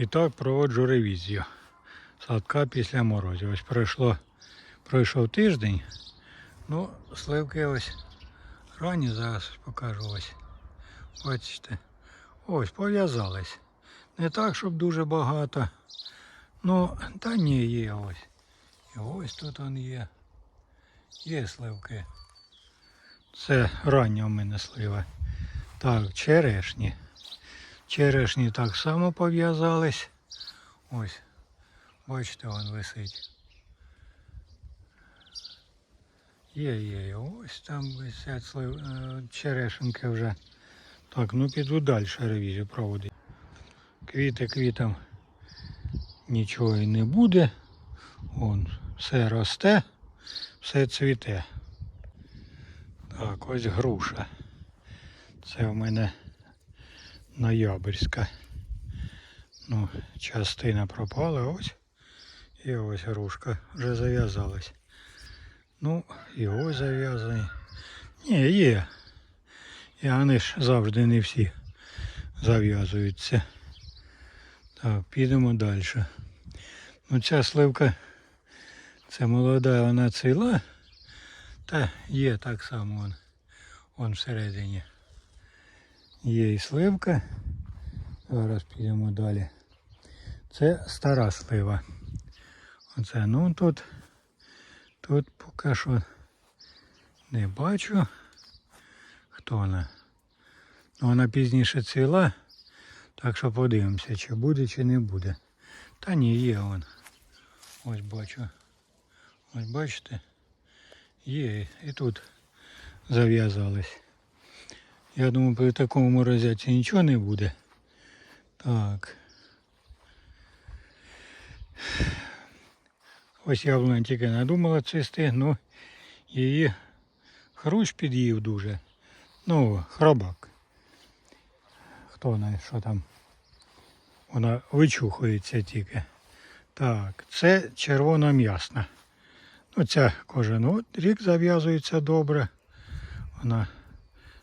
І так проводжу ревізію. Садка після морозів. Ось пройшло, пройшов тиждень. Ну, сливки ось ранні зараз покажу ось. Бачите. Ось, пов'язались. Не так, щоб дуже багато. Ну, та ні, є ось. І ось тут он є. Є сливки. Це рання у мене слива. Так, черешні. Черешні так само пов'язались. Ось. Бачите, вон висить. Є, є, ось там висять слив... е, черешенки вже. Так, ну піду далі ревізію проводити. Квіти квітам нічого і не буде. Вон, все росте, все цвіте. Так, ось груша. Це в мене ноябрьська. Ну, частина пропала ось. І ось грушка вже зав'язалась. Ну, і ось зав'язані. Ні, є. І вони ж завжди не всі зав'язуються. Так, підемо далі. Ну ця сливка, це молода, вона цвіла. Та є так само вон, вон всередині. Є і сливка. Зараз підемо далі. Це стара слива. Оце, ну тут, тут поки що не бачу. Хто вона? Ну, вона пізніше цвіла, так що подивимося, чи буде, чи не буде. Та ні, є вон. Ось бачу. Ось бачите? Є, і тут зав'язались. Я думаю, при такому морозяці нічого не буде. Так. Ось яблуня тільки надумала цвісти, ну її хрущ під'їв дуже. Ну, хробак. Хто знає, що там? Вона вичухується тільки. Так, це червона м'ясна. Ну, ця кожен рік зав'язується добре. Вона.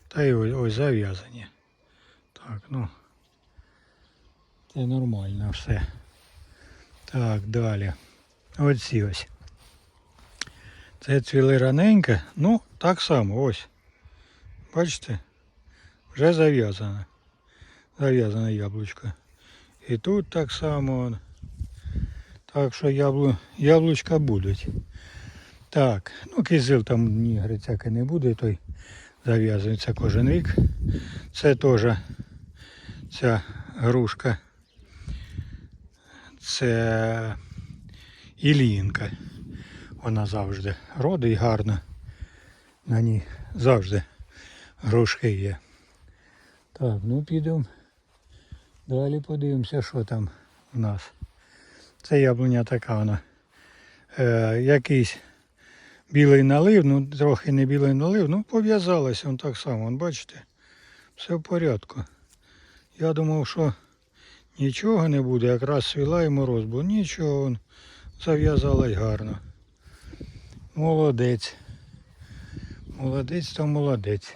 Та й ось, ось зав'язані. Так, ну. Це нормально все. Так, далі. Оці ось. Це цвіли раненько. Ну, так само, ось. Бачите? Вже зав'язано. Зав'язане яблучко. І тут так само. Так що яблу... яблучка будуть. Так, ну кизил там ні грицяки не буде, той зав'язується кожен рік. Це теж ця грушка. Це Ілінка. Вона завжди родить гарно. На ній завжди грушки є. Так, ну підемо. Далі подивимося, що там в нас. Це яблуня така вона. Е, якийсь білий налив, ну трохи не білий налив, ну пов'язалася він так само, вон, бачите? Все в порядку. Я думав, що нічого не буде, якраз свіла і мороз, бо нічого вон, зав'язалась гарно. Молодець. Молодець то молодець.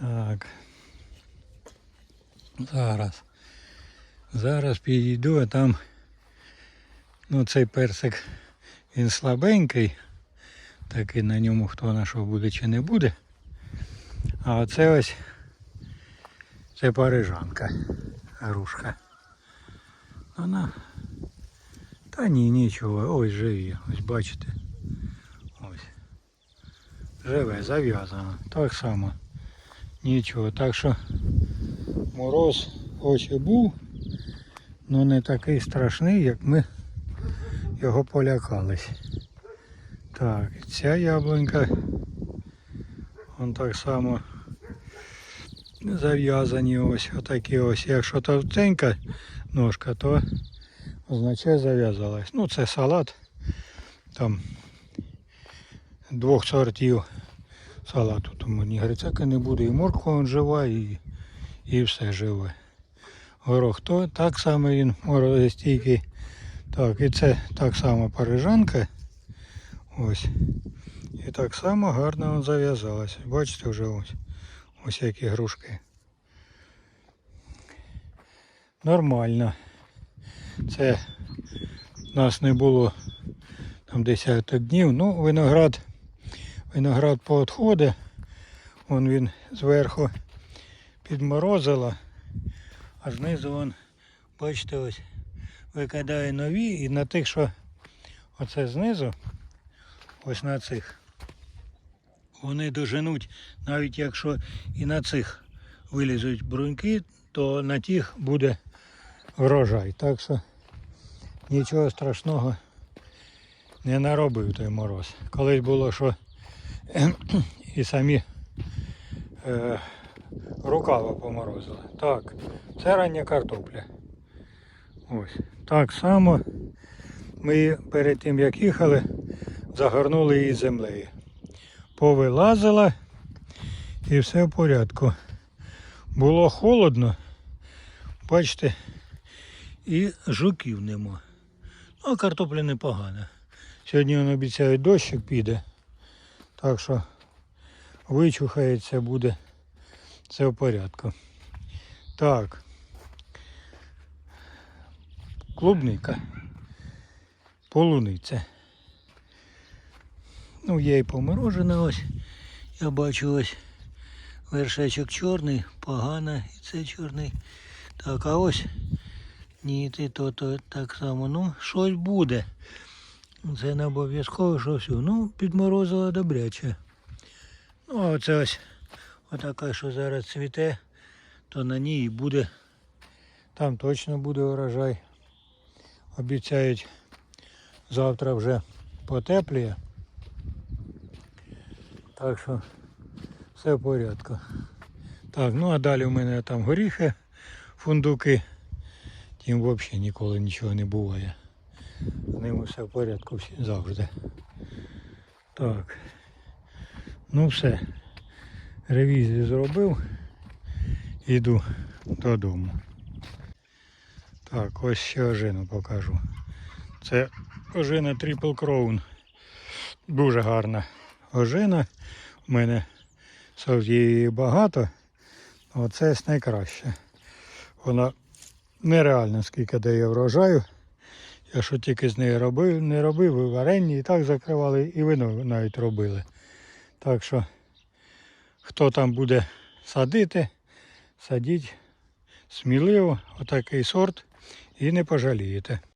Так. Зараз. Зараз підійду, а там ну цей персик він слабенький, такий на ньому хто на що буде чи не буде. А оце ось це парижанка, грушка. Вона. Та ні, нічого, ось живі, ось бачите. Ось. Живе, зав'язано. Так само. Нічого. Так що мороз хоч і був, але не такий страшний, як ми його полякались. Так, ця яблунька, вон так само зав'язані ось отакі ось. Якщо товстенька ножка, то означає зав'язалась. Ну це салат. Там двох сортів салату, тому ні грицяка не буде, і морква вон жива, і, і все живе. Горох то так само він морозостійкий. Так, і це так само парижанка. Ось. І так само гарно вон зав'язалася. Бачите вже ось. Ось які грушки. нормально. Це нас не було там десяток днів. Ну, виноград, виноград поотходить. Вон він зверху підморозило, а знизу вон, бачите, ось викидає нові і на тих, що оце знизу, ось на цих, вони доженуть, навіть якщо і на цих вилізуть бруньки, то на тих буде врожай. Так що нічого страшного не наробив той мороз. Колись було, що і самі е, рукава поморозили. Так, це рання картопля. Ось. Так само ми перед тим як їхали, загорнули її землею. Повилазила і все в порядку. Було холодно, бачите, і жуків нема. Ну, а картопля непогана. Сьогодні вони обіцяють дощик піде. Так що вичухається буде. Все в порядку. Так. Клубника. Полуниця. Ну, є і поморожена ось. Я бачу ось вершечок чорний, погано, і це чорний. Так, а ось ні, ти то, то так само. Ну, щось буде. Це не обов'язково, що все. Ну, підморозило добряче. Ну, а оце ось отака, що зараз цвіте, то на ній і буде. Там точно буде урожай. Обіцяють завтра вже потепліє. Так що все в порядку. Так, ну а далі у мене там горіхи, фундуки. Тим взагалі ніколи нічого не буває. З ними все в порядку всі завжди. Так. Ну все. Ревізію зробив. Іду додому. Так, ось ще ожину покажу. Це ожина Triple Crown. Дуже гарна ожина. У мене її багато. Оце найкраще. Вона нереально скільки дає врожаю. Я що тільки з нею робив, не робив, і варені і так закривали, і вино навіть робили. Так що, хто там буде садити, садіть сміливо, отакий сорт і не пожалієте.